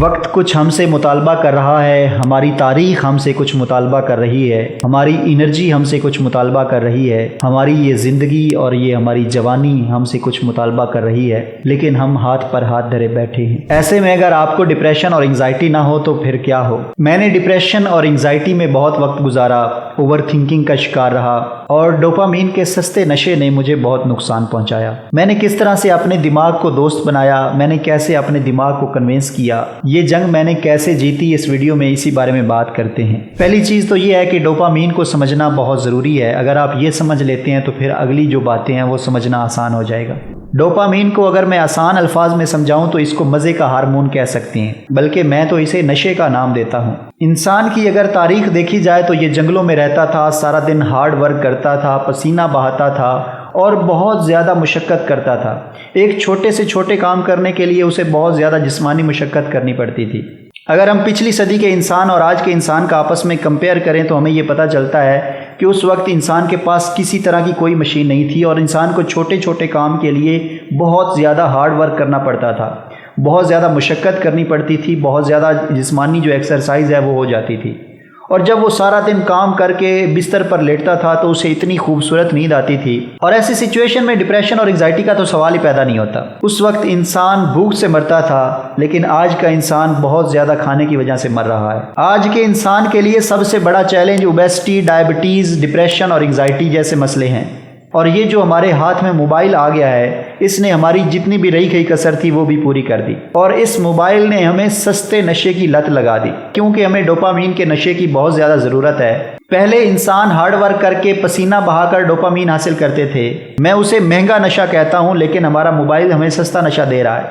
وقت کچھ ہم سے مطالبہ کر رہا ہے، ہماری تاریخ ہم سے کچھ مطالبہ کر رہی ہے، ہماری انرجی ہم سے کچھ مطالبہ کر رہی ہے، ہماری یہ زندگی اور یہ ہماری جوانی ہم سے کچھ مطالبہ کر رہی ہے، لیکن ہم ہاتھ پر ہاتھ دھرے بیٹھے ہیں۔ ایسے میں اگر آپ کو ڈپریشن اور انگزائٹی نہ ہو تو پھر کیا ہو؟ میں نے ڈپریشن اور انگزائٹی میں بہت وقت گزارا اوور تھنکنگ کا شکار رہا اور ڈوپامین کے سستے نشے نے مجھے بہت نقصان پہنچایا۔ میں نے کس طرح سے اپنے دماغ کو دوست بنایا، میں نے کیسے اپنے دماغ کو کنوینس کیا یہ جنگ میں نے کیسے جیتی اس ویڈیو میں اسی بارے میں بات کرتے ہیں۔ پہلی چیز تو یہ ہے کہ ڈوپامین کو سمجھنا بہت ضروری ہے۔ اگر آپ یہ سمجھ لیتے ہیں تو پھر اگلی جو باتیں ہیں وہ سمجھنا آسان ہو جائے گا۔ ڈوپامین کو اگر میں آسان الفاظ میں سمجھاؤں تو اس کو مزے کا ہارمون کہہ سکتے ہیں۔ بلکہ میں تو اسے نشے کا نام دیتا ہوں۔ انسان کی اگر تاریخ دیکھی جائے تو یہ جنگلوں میں رہتا تھا، سارا دن ہارڈ ورک کرتا تھا، پسینہ بہاتا تھا۔ اور بہت زیادہ مشقت کرتا تھا۔ ایک چھوٹے سے چھوٹے کام کرنے کے لیے اسے بہت زیادہ جسمانی مشقت کرنی پڑتی تھی۔ اگر ہم پچھلی صدی کے انسان اور آج کے انسان کا آپس میں کمپیئر کریں تو ہمیں یہ پتہ چلتا ہے کہ اس وقت انسان کے پاس کسی طرح کی کوئی مشین نہیں تھی اور انسان کو چھوٹے چھوٹے کام کے لیے بہت زیادہ ہارڈ ورک کرنا پڑتا تھا۔ بہت زیادہ مشقت کرنی پڑتی تھی، بہت زیادہ جسمانی جو ایکسرسائز ہے وہ ہو جاتی تھی۔ اور جب وہ سارا دن کام کر کے بستر پر لیٹتا تھا تو اسے اتنی خوبصورت نیند آتی تھی۔ اور ایسی سچویشن میں ڈپریشن اور انگزائٹی کا تو سوال ہی پیدا نہیں ہوتا۔ اس وقت انسان بھوک سے مرتا تھا، لیکن آج کا انسان بہت زیادہ کھانے کی وجہ سے مر رہا ہے۔ آج کے انسان کے لیے سب سے بڑا چیلنج اوبیسٹی ڈائبٹیز ڈپریشن اور انگزائٹی جیسے مسئلے ہیں۔ اور یہ جو ہمارے ہاتھ میں موبائل آ گیا ہے اس نے ہماری جتنی بھی رہی گئی کثر تھی وہ بھی پوری کر دی اور اس موبائل نے ہمیں سستے نشے کی لت لگا دی کیونکہ ہمیں ڈوپامین کے نشے کی بہت زیادہ ضرورت ہے۔ پہلے انسان ہارڈ ورک کر کے پسینہ بہا کر ڈوپامین حاصل کرتے تھے۔ میں اسے مہنگا نشہ کہتا ہوں، لیکن ہمارا موبائل ہمیں سستا نشہ دے رہا ہے۔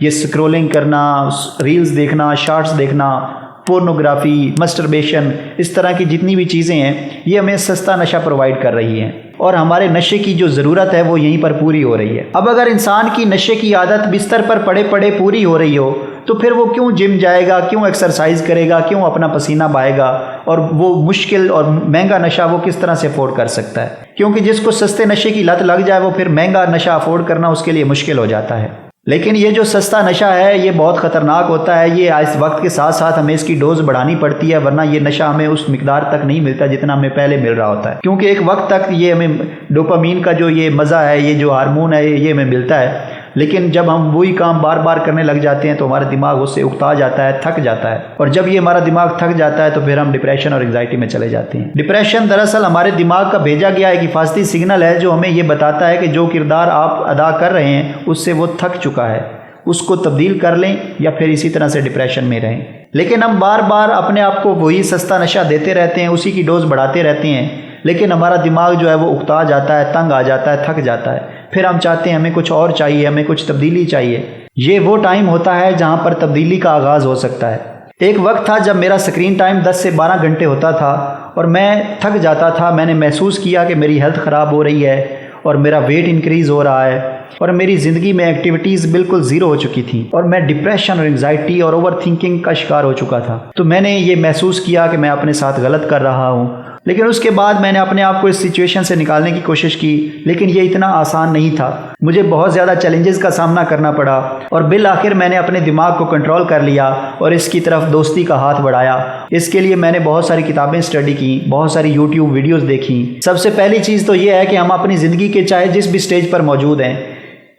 یہ سکرولنگ کرنا، ریلز دیکھنا، شارٹس دیکھنا، پورنوگرافی، مسٹربیشن، اس طرح کی جتنی بھی چیزیں ہیں، یہ ہمیں سستا نشہ پرووائڈ کر رہی ہیں۔ اور ہمارے نشے کی جو ضرورت ہے وہ یہیں پر پوری ہو رہی ہے۔ اب اگر انسان کی نشے کی عادت بستر پر پڑے پڑے پوری ہو رہی ہو، تو پھر وہ کیوں جم جائے گا، کیوں ایکسرسائز کرے گا، کیوں اپنا پسینہ بہائے گا؟ اور وہ مشکل اور مہنگا نشہ وہ کس طرح سے افورڈ کر سکتا ہے؟ کیونکہ جس کو سستے نشے کی لت لگ جائے وہ پھر مہنگا نشہ افورڈ کرنا اس کے لیے مشکل ہو جاتا ہے۔ لیکن یہ جو سستا نشہ ہے، یہ بہت خطرناک ہوتا ہے۔ یہ اس وقت کے ساتھ ساتھ ہمیں اس کی ڈوز بڑھانی پڑتی ہے، ورنہ یہ نشہ ہمیں اس مقدار تک نہیں ملتا جتنا ہمیں پہلے مل رہا ہوتا ہے۔ کیونکہ ایک وقت تک یہ ہمیں ڈوپامین کا جو یہ مزہ ہے، یہ جو ہارمون ہے، یہ ہمیں ملتا ہے۔ لیکن جب ہم وہی کام بار بار کرنے لگ جاتے ہیں تو ہمارا دماغ اس سے اکتا جاتا ہے، تھک جاتا ہے۔ اور جب یہ ہمارا دماغ تھک جاتا ہے تو پھر ہم ڈپریشن اور انگزائٹی میں چلے جاتے ہیں۔ ڈپریشن دراصل ہمارے دماغ کا بھیجا گیا ایک حفاظتی سگنل ہے جو ہمیں یہ بتاتا ہے کہ جو کردار آپ ادا کر رہے ہیں، اس سے وہ تھک چکا ہے۔ اس کو تبدیل کر لیں یا پھر اسی طرح سے ڈپریشن میں رہیں۔ لیکن ہم بار بار اپنے آپ کو وہی سستا نشہ دیتے رہتے ہیں، اسی کی ڈوز بڑھاتے رہتے ہیں۔ لیکن ہمارا دماغ جو ہے وہ اکتا جاتا ہے، تنگ آ جاتا ہے، تھک جاتا ہے۔ پھر ہم چاہتے ہیں ہمیں کچھ اور چاہیے، ہمیں کچھ تبدیلی چاہیے۔ یہ وہ ٹائم ہوتا ہے جہاں پر تبدیلی کا آغاز ہو سکتا ہے۔ ایک وقت تھا جب میرا سکرین ٹائم دس سے بارہ گھنٹے ہوتا تھا اور میں تھک جاتا تھا۔ میں نے محسوس کیا کہ میری ہیلتھ خراب ہو رہی ہے اور میرا ویٹ انکریز ہو رہا ہے اور میری زندگی میں ایکٹیویٹیز بالکل زیرو ہو چکی تھیں اور میں ڈپریشن اور انگزائٹی اور اوور تھنکنگ کا شکار ہو چکا تھا۔ تو میں نے یہ محسوس کیا کہ میں اپنے ساتھ غلط کر رہا ہوں۔ لیکن اس کے بعد میں نے اپنے آپ کو اس سچویشن سے نکالنے کی کوشش کی، لیکن یہ اتنا آسان نہیں تھا۔ مجھے بہت زیادہ چیلنجز کا سامنا کرنا پڑا اور بالآخر میں نے اپنے دماغ کو کنٹرول کر لیا اور اس کی طرف دوستی کا ہاتھ بڑھایا۔ اس کے لیے میں نے بہت ساری کتابیں اسٹڈی کی، بہت ساری یوٹیوب ویڈیوز دیکھی۔ سب سے پہلی چیز تو یہ ہے کہ ہم اپنی زندگی کے چاہے جس بھی اسٹیج پر موجود ہیں،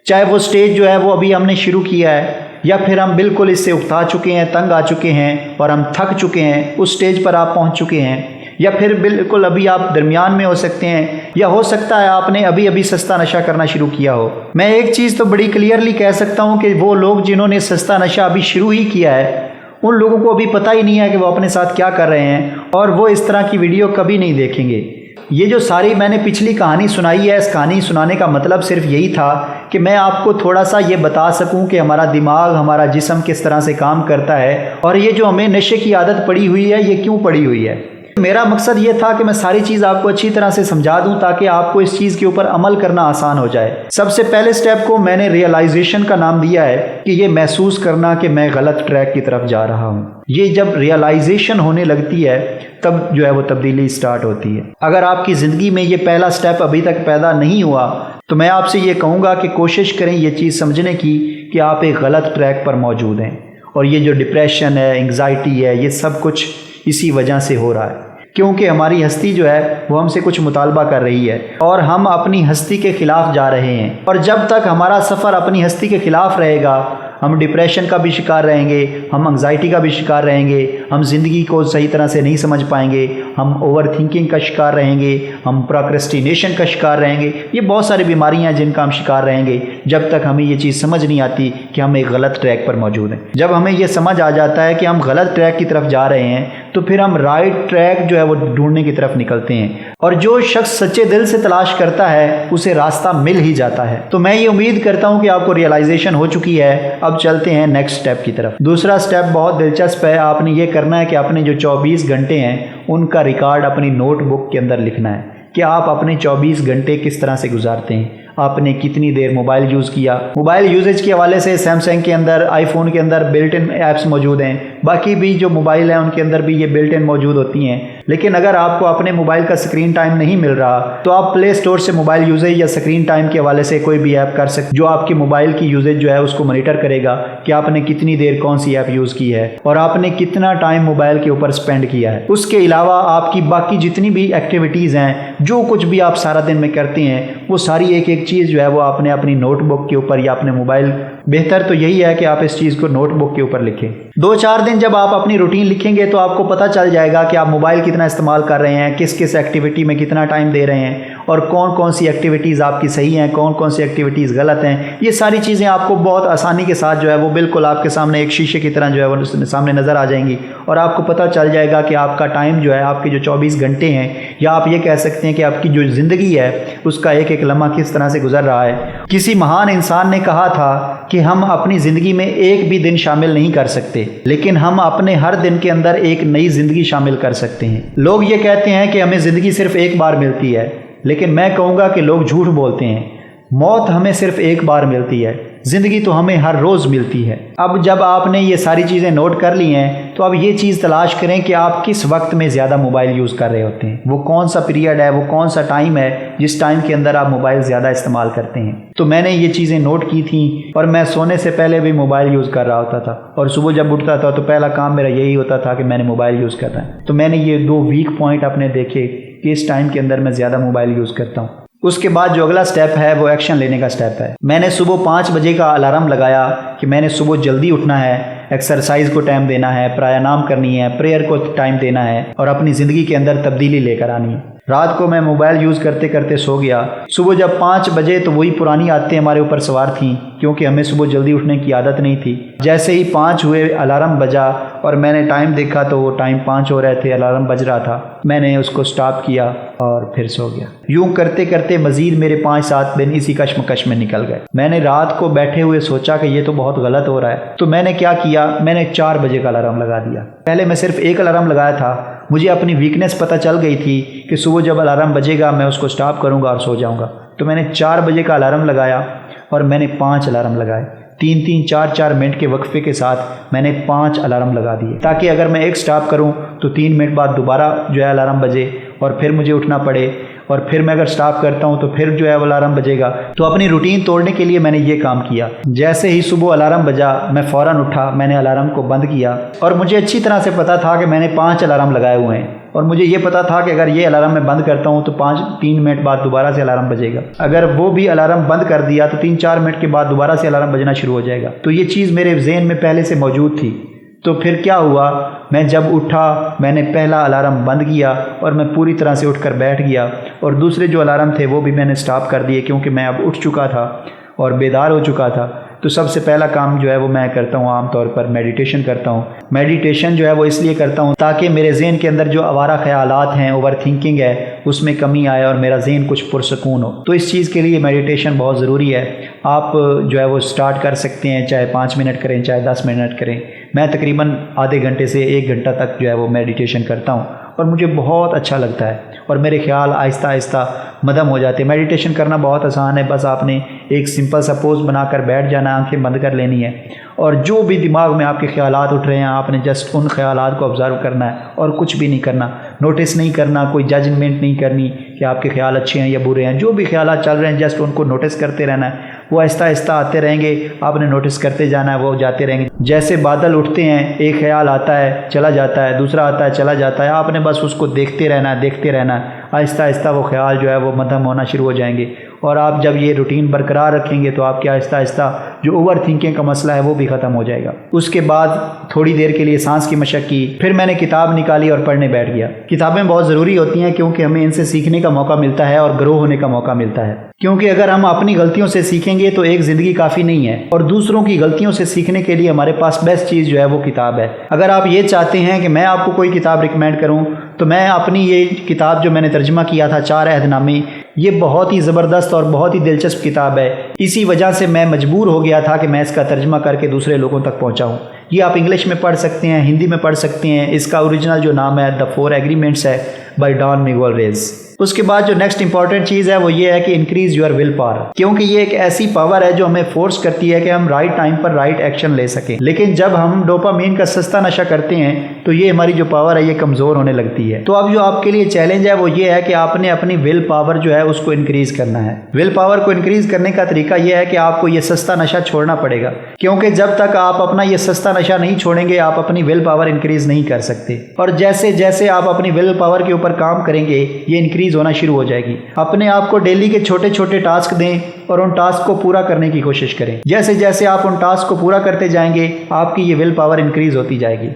چاہے وہ اسٹیج جو ہے وہ ابھی ہم نے شروع کیا ہے یا پھر ہم بالکل اس سے اکتا چکے ہیں، تنگ آ چکے ہیں اور ہم تھک چکے ہیں، اس اسٹیج پر آپ پہنچ چکے ہیں۔ یا پھر بالکل ابھی آپ درمیان میں ہو سکتے ہیں، یا ہو سکتا ہے آپ نے ابھی ابھی سستا نشہ کرنا شروع کیا ہو۔ میں ایک چیز تو بڑی کلیئرلی کہہ سکتا ہوں کہ وہ لوگ جنہوں نے سستا نشہ ابھی شروع ہی کیا ہے، ان لوگوں کو ابھی پتہ ہی نہیں ہے کہ وہ اپنے ساتھ کیا کر رہے ہیں اور وہ اس طرح کی ویڈیو کبھی نہیں دیکھیں گے۔ یہ جو ساری میں نے پچھلی کہانی سنائی ہے، اس کہانی سنانے کا مطلب صرف یہی تھا کہ میں آپ کو تھوڑا سا یہ بتا سکوں کہ ہمارا دماغ، ہمارا جسم کس طرح سے کام کرتا ہے اور یہ جو ہمیں نشے کی عادت پڑی ہوئی ہے، یہ کیوں پڑی ہوئی ہے۔ میرا مقصد یہ تھا کہ میں ساری چیز آپ کو اچھی طرح سے سمجھا دوں تاکہ آپ کو اس چیز کے اوپر عمل کرنا آسان ہو جائے۔ سب سے پہلے سٹیپ کو میں نے ریئلائزیشن کا نام دیا ہے کہ یہ محسوس کرنا کہ میں غلط ٹریک کی طرف جا رہا ہوں۔ یہ جب ریئلائزیشن ہونے لگتی ہے، تب جو ہے وہ تبدیلی سٹارٹ ہوتی ہے۔ اگر آپ کی زندگی میں یہ پہلا سٹیپ ابھی تک پیدا نہیں ہوا، تو میں آپ سے یہ کہوں گا کہ کوشش کریں یہ چیز سمجھنے کی کہ آپ ایک غلط ٹریک پر موجود ہیں۔ اور یہ جو ڈپریشن ہے انگزائٹی ہے، یہ سب کچھ اسی وجہ سے ہو رہا ہے۔ کیونکہ ہماری ہستی جو ہے، وہ ہم سے کچھ مطالبہ کر رہی ہے اور ہم اپنی ہستی کے خلاف جا رہے ہیں۔ اور جب تک ہمارا سفر اپنی ہستی کے خلاف رہے گا، ہم ڈپریشن کا بھی شکار رہیں گے، ہم انگزائٹی کا بھی شکار رہیں گے، ہم زندگی کو صحیح طرح سے نہیں سمجھ پائیں گے، ہم اوور تھنکنگ کا شکار رہیں گے، ہم پراکرسٹینیشن کا شکار رہیں گے۔ یہ بہت ساری بیماریاں ہیں جن کا ہم شکار رہیں گے۔ جب تک ہمیں یہ چیز سمجھ نہیں آتی کہ ہم ایک غلط ٹریک پر موجود ہیں۔ جب ہمیں یہ سمجھ آ جاتا ہے کہ ہم غلط ٹریک کی طرف جا رہے ہیں تو پھر ہم رائٹ ٹریک جو ہے وہ ڈھونڈنے کی طرف نکلتے ہیں۔ اور جو شخص سچے دل سے تلاش کرتا ہے، اسے راستہ مل ہی جاتا ہے۔ تو میں یہ امید کرتا ہوں کہ آپ کو ریئلائزیشن ہو چکی ہے۔ اب چلتے ہیں نیکسٹ سٹیپ کی طرف۔ دوسرا سٹیپ بہت دلچسپ ہے۔ آپ نے یہ کرنا ہے کہ اپنے جو چوبیس گھنٹے ہیں، ان کا ریکارڈ اپنی نوٹ بک کے اندر لکھنا ہے۔ کہ آپ اپنے چوبیس گھنٹے کس طرح سے گزارتے ہیں؟ آپ نے کتنی دیر موبائل یوز کیا؟ موبائل یوزیج کے حوالے سے سیمسنگ کے اندر آئی فون کے اندر بلٹ ان ایپس موجود ہیں۔ باقی بھی جو موبائل ہیں ان کے اندر بھی یہ بلٹ ان موجود ہوتی ہیں۔ لیکن اگر آپ کو اپنے موبائل کا سکرین ٹائم نہیں مل رہا، تو آپ پلے اسٹور سے موبائل یوزیج یا سکرین ٹائم کے حوالے سے کوئی بھی ایپ کر سکتے جو آپ کی موبائل کی یوزیج جو ہے اس کو مانیٹر کرے گا کہ آپ نے کتنی دیر کون سی ایپ یوز کی ہے اور آپ نے کتنا ٹائم موبائل کے اوپر اسپینڈ کیا ہے۔ اس کے علاوہ آپ کی باقی جتنی بھی ایکٹیویٹیز ہیں، جو کچھ بھی آپ سارا دن میں کرتے ہیں، وہ ساری ایک ایک چیز جو ہے وہ آپ نے اپنی نوٹ بک کے اوپر یا اپنے موبائل، بہتر تو یہی ہے کہ آپ اس چیز کو نوٹ بک کے اوپر لکھیں۔ دو چار دن جب آپ اپنی روٹین لکھیں گے تو آپ کو پتہ چل جائے گا کہ آپ موبائل کتنا استعمال کر رہے ہیں، کس کس ایکٹیویٹی میں کتنا ٹائم دے رہے ہیں۔ اور کون کون سی ایکٹیویٹیز آپ کی صحیح ہیں، کون کون سی ایکٹیویٹیز غلط ہیں، یہ ساری چیزیں آپ کو بہت آسانی کے ساتھ جو ہے وہ بالکل آپ کے سامنے ایک شیشے کی طرح جو ہے وہ سامنے نظر آ جائیں گی اور آپ کو پتہ چل جائے گا کہ آپ کا ٹائم جو ہے آپ کے جو چوبیس گھنٹے ہیں، یا آپ یہ کہہ سکتے ہیں کہ آپ کی جو زندگی ہے، اس کا ایک ایک لمحہ کس طرح سے گزر رہا ہے۔ کسی مہان انسان نے کہا تھا کہ ہم اپنی زندگی میں ایک بھی دن شامل نہیں کر سکتے، لیکن ہم اپنے ہر دن کے اندر ایک نئی زندگی شامل کر سکتے ہیں۔ لوگ یہ کہتے ہیں کہ ہمیں زندگی صرف ایک بار ملتی ہے۔ لیکن میں کہوں گا کہ لوگ جھوٹ بولتے ہیں۔ موت ہمیں صرف ایک بار ملتی ہے۔ زندگی تو ہمیں ہر روز ملتی ہے۔ اب جب آپ نے یہ ساری چیزیں نوٹ کر لی ہیں، تو اب یہ چیز تلاش کریں کہ آپ کس وقت میں زیادہ موبائل یوز کر رہے ہوتے ہیں۔ وہ کون سا پیریڈ ہے، وہ کون سا ٹائم ہے جس ٹائم کے اندر آپ موبائل زیادہ استعمال کرتے ہیں۔ تو میں نے یہ چیزیں نوٹ کی تھیں، اور میں سونے سے پہلے بھی موبائل یوز کر رہا ہوتا تھا۔ اور صبح جب اٹھتا تھا تو پہلا کام میرا یہی ہوتا تھا کہ میں نے موبائل یوز کرنا ہے۔ تو میں نے یہ دو ویک پوائنٹ اپنے دیکھے۔ کہ اس ٹائم کے اندر میں زیادہ موبائل یوز کرتا ہوں۔ اس کے بعد جو اگلا سٹیپ ہے وہ ایکشن لینے کا سٹیپ ہے۔ میں نے صبح پانچ بجے کا الارم لگایا کہ میں نے صبح جلدی اٹھنا ہے ایکسرسائز کو ٹائم دینا ہے پرایا نام کرنی ہے پریئر کو ٹائم دینا ہے اور اپنی زندگی کے اندر تبدیلی لے کر آنی ہے۔ رات کو میں موبائل یوز کرتے کرتے سو گیا۔ صبح جب پانچ بجے تو وہی پرانی عادتیں ہمارے اوپر سوار تھیں، کیونکہ ہمیں صبح جلدی اٹھنے کی عادت نہیں تھی۔ جیسے ہی پانچ ہوئے الارم بجا اور میں نے ٹائم دیکھا تو وہ ٹائم پانچ ہو رہے تھے، الارم بج رہا تھا۔ میں نے اس کو سٹاپ کیا اور پھر سو گیا۔ یوں کرتے کرتے مزید میرے پانچ سات دن اسی کشمکش میں نکل گئے۔ میں نے رات کو بیٹھے ہوئے سوچا کہ یہ تو بہت غلط ہو رہا ہے۔ تو میں نے کیا کیا؟ میں نے چار بجے کا الارم لگا دیا۔ پہلے میں صرف ایک الارم لگایا تھا۔ مجھے اپنی ویکنیس پتہ چل گئی تھی کہ صبح جب الارم بجے گا، میں اس کو سٹاپ کروں گا اور سو جاؤں گا۔ تو میں نے چار بجے کا الارم لگایا اور میں نے پانچ الارم لگائے۔ تین تین چار چار منٹ کے وقفے کے ساتھ میں نے پانچ الارم لگا دیے۔ تاکہ اگر میں ایک سٹاپ کروں تو تین منٹ بعد دوبارہ جو ہے الارم بجے اور پھر مجھے اٹھنا پڑے۔ اور پھر میں اگر سٹاپ کرتا ہوں تو پھر جو ہے وہ الارم بجے گا۔ تو اپنی روٹین توڑنے کے لیے میں نے یہ کام کیا۔ جیسے ہی صبح الارم بجا، میں فوراً اٹھا، میں نے الارم کو بند کیا۔ اور مجھے اچھی طرح سے پتا تھا کہ میں نے پانچ الارم لگائے ہوئے ہیں۔ اور مجھے یہ پتا تھا کہ اگر یہ الارم میں بند کرتا ہوں تو پانچ، تین منٹ بعد دوبارہ سے الارم بجے گا۔ اگر وہ بھی الارم بند کر دیا تو تین، چار منٹ کے بعد دوبارہ سے الارم بجنا شروع ہو جائے گا۔ تو یہ چیز میرے ذہن میں پہلے سے موجود تھی۔ تو پھر کیا ہوا؟ میں جب اٹھا، میں نے پہلا الارم بند کیا اور میں پوری طرح سے اٹھ کر بیٹھ گیا۔ اور دوسرے جو الارم تھے وہ بھی میں نے سٹاپ کر دیے کیونکہ میں اب اٹھ چکا تھا اور بیدار ہو چکا تھا۔ تو سب سے پہلا کام جو ہے وہ میں کرتا ہوں عام طور پر میڈیٹیشن کرتا ہوں۔ میڈیٹیشن جو ہے وہ اس لیے کرتا ہوں تاکہ میرے ذہن کے اندر جو آوارہ خیالات ہیں اوور تھنکنگ ہے، اس میں کمی آئے اور میرا ذہن کچھ پرسکون ہو۔ تو اس چیز کے لیے میڈیٹیشن بہت ضروری ہے۔ آپ جو ہے وہ سٹارٹ کر سکتے ہیں، چاہے پانچ منٹ کریں، چاہے دس منٹ کریں۔ میں تقریباً آدھے گھنٹے سے ایک گھنٹہ تک جو ہے وہ میڈیٹیشن کرتا ہوں۔ اور مجھے بہت اچھا لگتا ہے اور میرے خیال آہستہ آہستہ مدم ہو جاتے ہیں۔ میڈیٹیشن کرنا بہت آسان ہے، بس آپ نے ایک سمپل سا پوز بنا کر بیٹھ جانا، آنکھیں بند کر لینی ہے اور جو بھی دماغ میں آپ کے خیالات اٹھ رہے ہیں، آپ نے جسٹ ان خیالات کو آبزرو کرنا ہے اور کچھ بھی نہیں کرنا۔ نوٹس نہیں کرنا، کوئی ججمنٹ نہیں کرنی کہ آپ کے خیال اچھے ہیں یا برے ہیں۔ جو بھی خیالات چل رہے ہیں جسٹ ان کو نوٹس کرتے رہنا ہے۔ وہ آہستہ آہستہ آتے رہیں گے، آپ نے نوٹس کرتے جانا ہے، وہ جاتے رہیں گے۔ جیسے بادل اٹھتے ہیں، ایک خیال آتا ہے، چلا جاتا ہے، دوسرا آتا ہے، چلا جاتا ہے۔ آپ نے بس اس کو دیکھتے رہنا ہے، دیکھتے رہنا ہے۔ آہستہ آہستہ وہ خیال جو ہے، وہ مدھم ہونا شروع ہو جائیں گے۔ اور آپ جب یہ روٹین برقرار رکھیں گے تو آپ کے آہستہ آہستہ جو اوور تھنکنگ کا مسئلہ ہے وہ بھی ختم ہو جائے گا۔ اس کے بعد تھوڑی دیر کے لیے سانس کی مشق کی، پھر میں نے کتاب نکالی اور پڑھنے بیٹھ گیا۔ کتابیں بہت ضروری ہوتی ہیں کیونکہ ہمیں ان سے سیکھنے کا موقع ملتا ہے اور گرو ہونے کا موقع ملتا ہے۔ کیونکہ اگر ہم اپنی غلطیوں سے سیکھیں گے تو ایک زندگی کافی نہیں ہے اور دوسروں کی غلطیوں سے سیکھنے کے لیے ہمارے پاس بیسٹ چیز جو ہے وہ کتاب ہے۔ اگر آپ یہ چاہتے ہیں کہ میں آپ کو کوئی کتاب ریکمینڈ کروں تو میں اپنی یہ کتاب جو میں نے ترجمہ کیا تھا چار عہد نامی یہ بہت ہی زبردست اور بہت ہی دلچسپ کتاب ہے۔ اسی وجہ سے میں مجبور ہو گیا تھا کہ میں اس کا ترجمہ کر کے دوسرے لوگوں تک پہنچاؤں۔ یہ آپ انگلش میں پڑھ سکتے ہیں، ہندی میں پڑھ سکتے ہیں۔ اس کا اوریجنل جو نام ہے دا فور ایگریمنٹس ہے بائی ڈان میگول ریز اس کے بعد جو نیکسٹ امپورٹنٹ چیز ہے وہ یہ ہے کہ انکریز یور ول پاور کیونکہ یہ ایک ایسی پاور ہے جو ہمیں فورس کرتی ہے کہ ہم رائٹ ٹائم پر رائٹ ایکشن لے سکیں۔ لیکن جب ہم ڈوپامین کا سستا نشہ کرتے ہیں، تو یہ ہماری جو پاور ہے، یہ کمزور ہونے لگتی ہے۔ تو اب جو آپ کے لیے چیلنج ہے، وہ یہ ہے کہ آپ نے اپنی ول پاور جو ہے، اس کو انکریز کرنا ہے۔ ول پاور کو انکریز کرنے کا طریقہ یہ ہے کہ آپ کو یہ سستا نشہ چھوڑنا پڑے گا۔ کیونکہ جب تک آپ اپنا یہ سستا نشہ نہیں چھوڑیں گے، آپ اپنی ول پاور انکریز نہیں کر سکتے۔ اور جیسے جیسے آپ اپنی ول پاور کے اوپر کام کریں گے، یہ انکریز انکریز ہونا شروع ہو جائے گی۔ اپنے آپ کو ڈیلی کے چھوٹے چھوٹے ٹاسک دیں اور ان ٹاسک کو پورا کرنے کی کوشش کریں۔ جیسے جیسے آپ ان ٹاسک کو پورا کرتے جائیں گے، آپ کی یہ ول پاور انکریز ہوتی جائے گی۔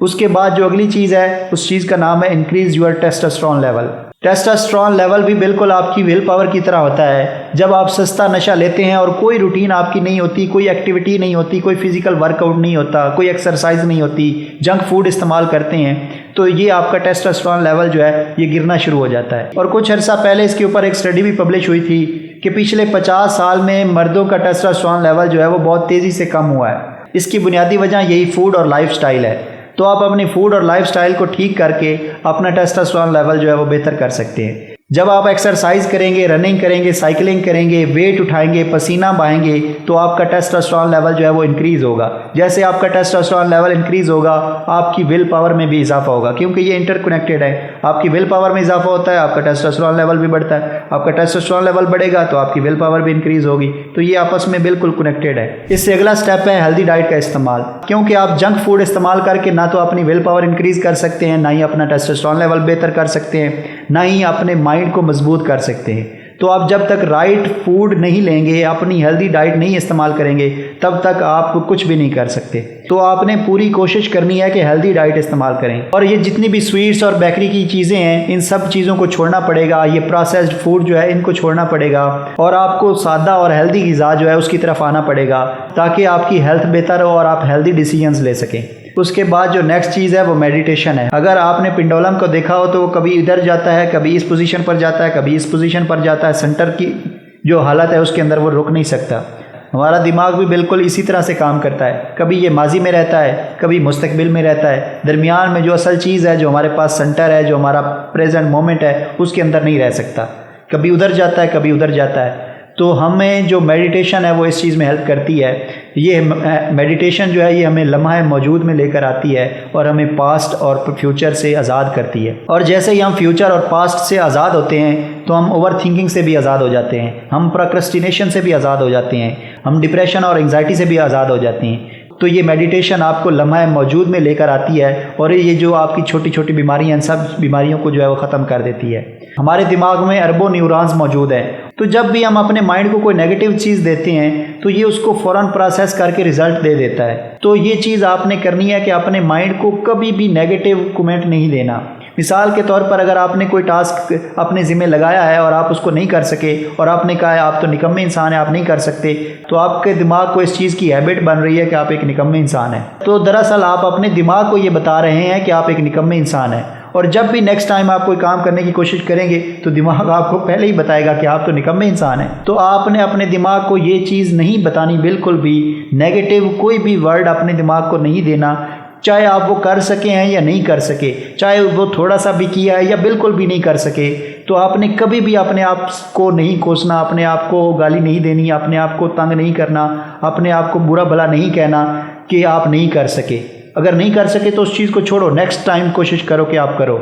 اس کے بعد جو اگلی چیز ہے، اس چیز کا نام ہے increase your testosterone level testosterone level بھی بالکل آپ کی ویل پاور کی طرح ہوتا ہے۔ جب آپ سستا نشہ لیتے ہیں اور کوئی روٹین آپ کی نہیں ہوتی، کوئی ایکٹیویٹی نہیں ہوتی، کوئی فزیکل ورک آؤٹ نہیں ہوتا، کوئی ایکسرسائز نہیں ہوتی جنک فوڈ استعمال کرتے ہیں تو یہ آپ کا ٹیسٹاسٹرون لیول جو ہے، یہ گرنا شروع ہو جاتا ہے۔ اور کچھ عرصہ پہلے اس کے اوپر ایک اسٹڈی بھی پبلش ہوئی تھی کہ پچھلے پچاس سال میں مردوں کا ٹیسٹاسٹرون لیول جو ہے وہ بہت تیزی سے کم ہوا ہے۔ اس کی بنیادی وجہ یہی فوڈ اور لائف سٹائل ہے۔ تو آپ اپنی فوڈ اور لائف سٹائل کو ٹھیک کر کے اپنا ٹیسٹاسٹرون لیول جو ہے وہ بہتر کر سکتے ہیں۔ جب آپ ایکسرسائز کریں گے رننگ کریں گے سائیکلنگ کریں گے ویٹ اٹھائیں گے، پسینہ بہائیں گے، تو آپ کا ٹیسٹاسٹرون لیول جو ہے وہ انکریز ہوگا۔ جیسے آپ کا ٹیسٹاسٹرون لیول انکریز ہوگا، آپ کی ول پاور میں بھی اضافہ ہوگا۔ کیونکہ یہ انٹر کنیکٹڈ ہے۔ آپ کی ول پاور میں اضافہ ہوتا ہے، آپ کا ٹیسٹاسٹرون لیول بھی بڑھتا ہے۔ آپ کا ٹیسٹاسٹرون لیول بڑھے گا تو آپ کی ول پاور بھی انکریز ہوگی۔ تو یہ آپس میں بالکل کنیکٹڈ ہے۔ اس سے اگلا سٹیپ ہے ہیلدی ڈائٹ کا استعمال۔ کیونکہ آپ جنک فوڈ استعمال کر کے نہ تو اپنی ول پاور انکریز کر سکتے ہیں، نہ ہی اپنا ٹیسٹاسٹرون لیول بہتر کر سکتے ہیں۔ نہ ہی اپنے مائنڈ کو مضبوط کر سکتے ہیں۔ تو آپ جب تک رائٹ فوڈ نہیں لیں گے، اپنی ہیلدی ڈائٹ نہیں استعمال کریں گے، تب تک آپ کچھ بھی نہیں کر سکتے۔ تو آپ نے پوری کوشش کرنی ہے کہ ہیلدی ڈائٹ استعمال کریں۔ اور یہ جتنی بھی سویٹس اور بیکری کی چیزیں ہیں، ان سب چیزوں کو چھوڑنا پڑے گا۔ یہ پروسیسڈ فوڈ جو ہے، ان کو چھوڑنا پڑے گا۔ اور آپ کو سادہ اور ہیلدی غذا جو ہے، اس کی طرف آنا پڑے گا تاکہ آپ کی ہیلتھ بہتر ہو اور آپ ہیلدی ڈیسیجنز لے سکیں۔ اس کے بعد جو نیکسٹ چیز ہے وہ میڈیٹیشن ہے۔ اگر آپ نے پنڈولم کو دیکھا ہو تو وہ کبھی ادھر جاتا ہے، کبھی اس پوزیشن پر جاتا ہے، کبھی اس پوزیشن پر جاتا ہے۔ سینٹر کی جو حالت ہے اس کے اندر وہ رک نہیں سکتا۔ ہمارا دماغ بھی بالکل اسی طرح سے کام کرتا ہے۔ کبھی یہ ماضی میں رہتا ہے، کبھی مستقبل میں رہتا ہے۔ درمیان میں جو اصل چیز ہے، جو ہمارے پاس سینٹر ہے، جو ہمارا پریزنٹ مومنٹ ہے، اس کے اندر نہیں رہ سکتا۔ کبھی ادھر جاتا ہے، کبھی ادھر جاتا ہے۔ تو ہمیں جو میڈیٹیشن ہے وہ اس چیز میں ہیلپ کرتی ہے۔ یہ میڈیٹیشن جو ہے یہ ہمیں لمحہ موجود میں لے کر آتی ہے اور ہمیں پاسٹ اور فیوچر سے آزاد کرتی ہے۔ اور جیسے ہی ہم فیوچر اور پاسٹ سے آزاد ہوتے ہیں تو ہم اوور تھنکنگ سے بھی آزاد ہو جاتے ہیں۔ ہم پروکرسٹینیشن سے بھی آزاد ہو جاتے ہیں۔ ہم ڈپریشن اور انگزائٹی سے بھی آزاد ہو جاتے ہیں۔ تو یہ میڈیٹیشن آپ کو لمحہ موجود میں لے کر آتی ہے اور یہ جو آپ کی چھوٹی چھوٹی بیماریاں ان سب بیماریوں کو جو ہے وہ ختم کر دیتی ہے۔ ہمارے دماغ میں اربوں نیورانز موجود ہیں۔ تو جب بھی ہم اپنے مائنڈ کو کوئی نیگیٹو چیز دیتے ہیں، تو یہ اس کو فوراً پروسیس کر کے ریزلٹ دے دیتا ہے۔ تو یہ چیز آپ نے کرنی ہے کہ اپنے مائنڈ کو کبھی بھی نیگیٹو کومنٹ نہیں دینا۔ مثال کے طور پر اگر آپ نے کوئی ٹاسک اپنے ذمہ لگایا ہے اور آپ اس کو نہیں کر سکے اور آپ نے کہا ہے آپ تو نکمے انسان ہیں، آپ نہیں کر سکتے، تو آپ کے دماغ کو اس چیز کی ہیبٹ بن رہی ہے کہ آپ ایک نکمے انسان ہیں۔ تو دراصل آپ اپنے دماغ کو یہ بتا رہے ہیں کہ آپ ایک نکمے انسان ہیں۔ اور جب بھی نیکسٹ ٹائم آپ کوئی کام کرنے کی کوشش کریں گے تو دماغ آپ کو پہلے ہی بتائے گا کہ آپ تو نکمے انسان ہیں۔ تو آپ نے اپنے دماغ کو یہ چیز نہیں بتانی بالکل بھی نیگیٹو کوئی بھی ورڈ اپنے دماغ کو نہیں دینا۔ چاہے آپ وہ کر سکے ہیں یا نہیں کر سکے، چاہے وہ تھوڑا سا بھی کیا ہے یا بالکل بھی نہیں کر سکے، تو آپ نے کبھی بھی اپنے آپ کو نہیں کوسنا، اپنے آپ کو گالی نہیں دینی، اپنے آپ کو تنگ نہیں کرنا، اپنے آپ کو برا بھلا نہیں کہنا کہ آپ نہیں کر سکے۔ اگر نہیں کر سکے تو اس چیز کو چھوڑو۔ نیکسٹ ٹائم کوشش کرو کہ آپ کرو۔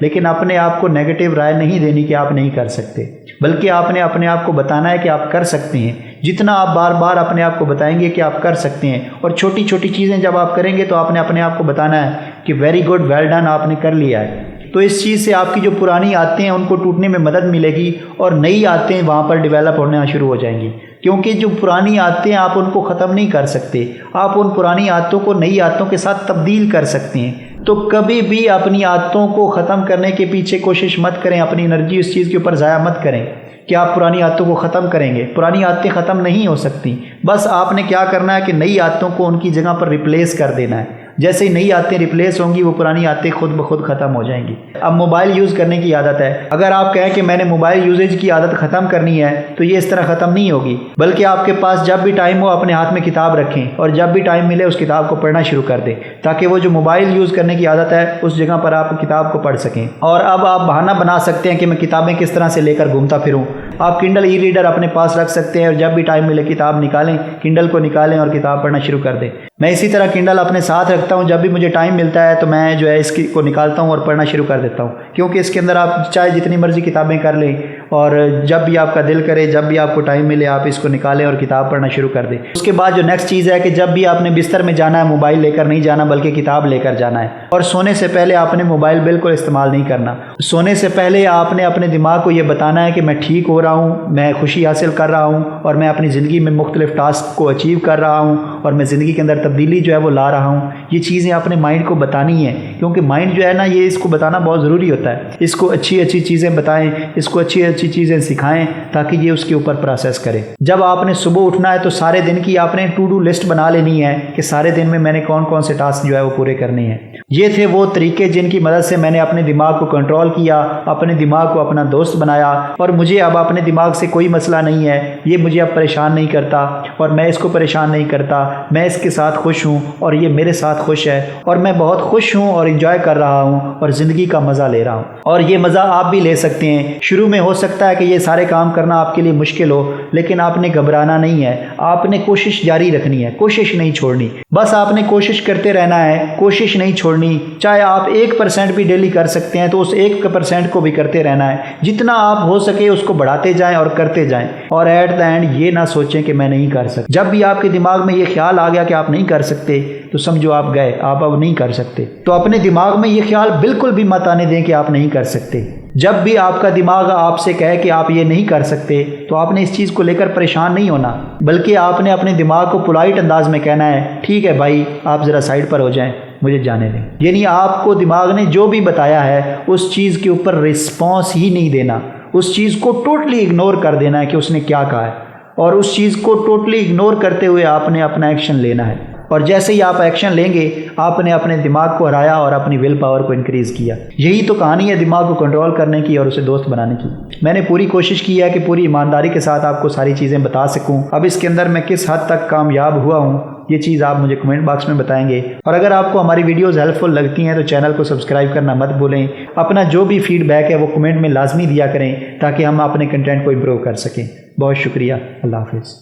لیکن اپنے آپ کو نیگیٹو رائے نہیں دینی کہ آپ نہیں کر سکتے۔ بلکہ آپ نے اپنے آپ کو بتانا ہے کہ آپ کر سکتے ہیں۔ جتنا آپ بار بار اپنے آپ کو بتائیں گے کہ آپ کر سکتے ہیں۔ اور چھوٹی چھوٹی چیزیں جب آپ کریں گے تو آپ نے اپنے آپ کو بتانا ہے کہ ویری گڈ ویل ڈن آپ نے کر لیا ہے۔ تو اس چیز سے آپ کی جو پرانی عادتیں ہیں ان کو ٹوٹنے میں مدد ملے گی اور نئی عادتیں وہاں پر ڈیولپ ہونا شروع ہو جائیں گی۔ کیونکہ جو پرانی عادتیں آپ ان کو ختم نہیں کر سکتے، آپ ان پرانی عادتوں کو نئی عادتوں کے ساتھ تبدیل کر سکتے ہیں۔ تو کبھی بھی اپنی عادتوں کو ختم کرنے کے پیچھے کوشش مت کریں، اپنی انرجی اس چیز کے اوپر ضائع مت کریں کہ آپ پرانی عادتوں کو ختم کریں گے۔ پرانی عادتیں ختم نہیں ہو سکتی۔ بس آپ نے کیا کرنا ہے کہ نئی عادتوں کو ان کی جگہ پر ریپلیس کر دینا ہے۔ جیسے ہی نئی عادتیں ریپلیس ہوں گی، وہ پرانی عادتیں خود بخود ختم ہو جائیں گی۔ اب موبائل یوز کرنے کی عادت ہے۔ اگر آپ کہیں کہ میں نے موبائل یوزیج کی عادت ختم کرنی ہے، تو یہ اس طرح ختم نہیں ہوگی۔ بلکہ آپ کے پاس جب بھی ٹائم ہو، اپنے ہاتھ میں کتاب رکھیں اور جب بھی ٹائم ملے، اس کتاب کو پڑھنا شروع کر دیں۔ تاکہ وہ جو موبائل یوز کرنے کی عادت ہے، اس جگہ پر آپ کتاب کو پڑھ سکیں۔ اور اب آپ بہانہ بنا سکتے ہیں کہ میں کتابیں کس طرح سے لے کر گھومتا پھروں۔ آپ کنڈل ای ریڈر اپنے پاس رکھ سکتے ہیں اور جب بھی ٹائم ملے، کتاب نکالیں کنڈل کو نکالیں اور کتاب پڑھنا شروع کر دیں۔ میں اسی طرح کنڈل اپنے ساتھ رکھتا ہوں، جب بھی مجھے ٹائم ملتا ہے تو میں جو ہے اس کی کو نکالتا ہوں اور پڑھنا شروع کر دیتا ہوں۔ کیونکہ اس کے اندر آپ چاہے جتنی مرضی کتابیں کر لیں اور جب بھی آپ کا دل کرے، جب بھی آپ کو ٹائم ملے، آپ اس کو نکالیں اور کتاب پڑھنا شروع کر دیں۔ اس کے بعد جو نیکسٹ چیز ہے کہ جب بھی آپ نے بستر میں جانا ہے موبائل لے کر نہیں جانا، بلکہ کتاب لے کر جانا ہے۔ اور سونے سے پہلے آپ نے موبائل بالکل استعمال نہیں کرنا۔ سونے سے پہلے آپ نے اپنے دماغ کو یہ بتانا ہے کہ میں ٹھیک ہو رہا ہوں، میں خوشی حاصل کر رہا ہوں اور میں اپنی زندگی میں مختلف ٹاسک کو اچیو کر رہا ہوں اور میں زندگی کے اندر تبدیلی جو ہے وہ لا رہا ہوں۔ یہ چیزیں اپنے مائنڈ کو بتانی ہیں، کیونکہ مائنڈ جو ہے نا، یہ اس کو بتانا بہت ضروری ہوتا ہے۔ اس کو اچھی اچھی چیزیں بتائیں، اس کو اچھی اچھی چیزیں سکھائیں تاکہ یہ اس کے اوپر پروسیس کرے۔ جب آپ نے صبح اٹھنا ہے تو سارے دن کی آپ نے ٹو ڈو لسٹ بنا لینی ہے کہ سارے دن میں میں نے کون کون سے ٹاسک جو ہے وہ پورے کرنے ہیں۔ یہ تھے وہ طریقے جن کی مدد سے میں نے اپنے دماغ کو کنٹرول کیا، اپنے دماغ کو اپنا دوست بنایا۔ اور مجھے اب اپنے دماغ سے کوئی مسئلہ نہیں ہے، یہ مجھے اب پریشان نہیں کرتا اور میں اس کو پریشان نہیں کرتا۔ میں اس کے ساتھ خوش ہوں اور یہ میرے ساتھ ساتھ خوش ہے اور میں بہت خوش ہوں اور انجوائے کر رہا ہوں اور زندگی کا مزہ لے رہا ہوں۔ اور یہ مزہ آپ بھی لے سکتے ہیں۔ شروع میں ہو سکتا ہے کہ یہ سارے کام کرنا آپ کے لیے مشکل ہو، لیکن آپ نے گھبرانا نہیں ہے۔ آپ نے کوشش جاری رکھنی ہے، کوشش نہیں چھوڑنی۔ بس آپ نے کوشش کرتے رہنا ہے، کوشش نہیں چھوڑنی۔ چاہے آپ ایک پرسینٹ بھی ڈیلی کر سکتے ہیں تو اس ایک پرسینٹ کو بھی کرتے رہنا ہے۔ جتنا آپ ہو سکے اس کو بڑھاتے جائیں اور کرتے جائیں۔ اور ایٹ دا اینڈ یہ نہ سوچیں کہ میں نہیں کر سکتا۔ جب بھی آپ کے دماغ میں یہ خیال آ گیا کہ آپ نہیں کر سکتے تو سمجھو آپ گئے، آپ اب نہیں کر سکتے۔ تو اپنے دماغ میں یہ خیال بالکل بھی مت آنے دیں کہ آپ نہیں کر سکتے۔ جب بھی آپ کا دماغ آپ سے کہے کہ آپ یہ نہیں کر سکتے، تو آپ نے اس چیز کو لے کر پریشان نہیں ہونا۔ بلکہ آپ نے اپنے دماغ کو پولائٹ انداز میں کہنا ہے، ٹھیک ہے بھائی، آپ ذرا سائڈ پر ہو جائیں، مجھے جانے دیں۔ یعنی آپ کو دماغ نے جو بھی بتایا ہے، اس چیز کے اوپر رسپانس ہی نہیں دینا۔ اس چیز کو ٹوٹلی اگنور کر دینا ہے کہ اس نے کیا کہا ہے۔ اور اس چیز کو ٹوٹلی اگنور کرتے ہوئے آپ نے اپنا ایکشن لینا ہے۔ اور جیسے ہی آپ ایکشن لیں گے، آپ نے اپنے دماغ کو ہرایا اور اپنی ول پاور کو انکریز کیا۔ یہی تو کہانی ہے دماغ کو کنٹرول کرنے کی اور اسے دوست بنانے کی۔ میں نے پوری کوشش کی ہے کہ پوری ایمانداری کے ساتھ آپ کو ساری چیزیں بتا سکوں۔ اب اس کے اندر میں کس حد تک کامیاب ہوا ہوں، یہ چیز آپ مجھے کمنٹ باکس میں بتائیں گے۔ اور اگر آپ کو ہماری ویڈیوز ہیلپ فل لگتی ہیں تو چینل کو سبسکرائب کرنا مت بھولیں۔ اپنا جو بھی فیڈ بیک ہے وہ کمنٹ میں لازمی دیا کریں تاکہ ہم اپنے کنٹینٹ کو امپروو کر سکیں۔ بہت شکریہ۔ اللہ حافظ۔